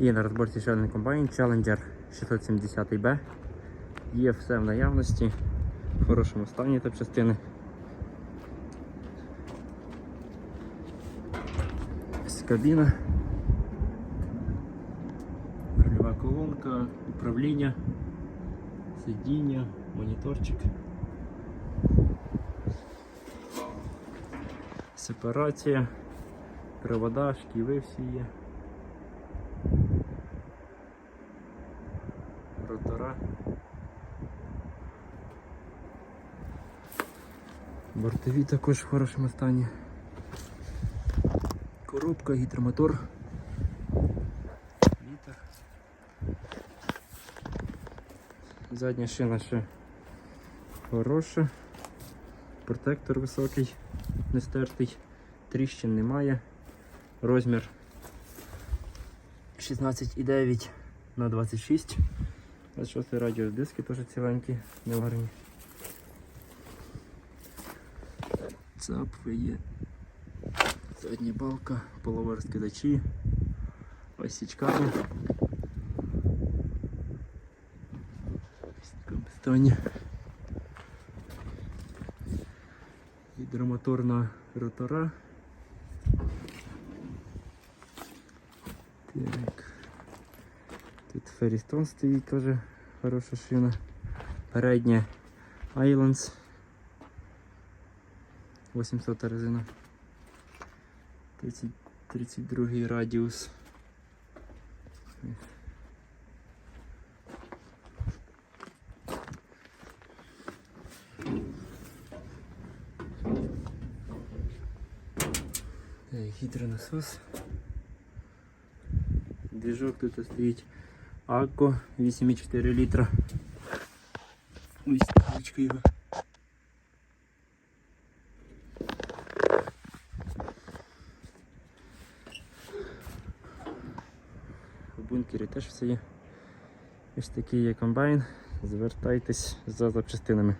І на розборці ще один комбайн Challenger 670B. Є все в наявності, в хорошому стані та частини. Ось кабіна. Рульова колонка, управління, сидіння, моніторчик. Сепарація, провода, шківи всі є. Ротора. Бортові також в хорошому стані. Коробка, гідромотор. Вітер. Задня шина ще хороша. Протектор високий, не стертий, тріщин немає. Розмір 16,9 на 26. 26 радіус диски теж ціленькі, не варні. Цапфи є. Задня балка, січкарня. Ось стані. Гідромоторна ротора. Так. Тут Ферістон стоїть теж хороша шина. Передня Islands. 800 резина. 30, 32 радіус. Так, Гідронасос. Двіжок тут стоїть Акко 8,4 літра. Ось табличка його. В бункері теж все є. Ось такий є комбайн. Звертайтесь за запчастинами.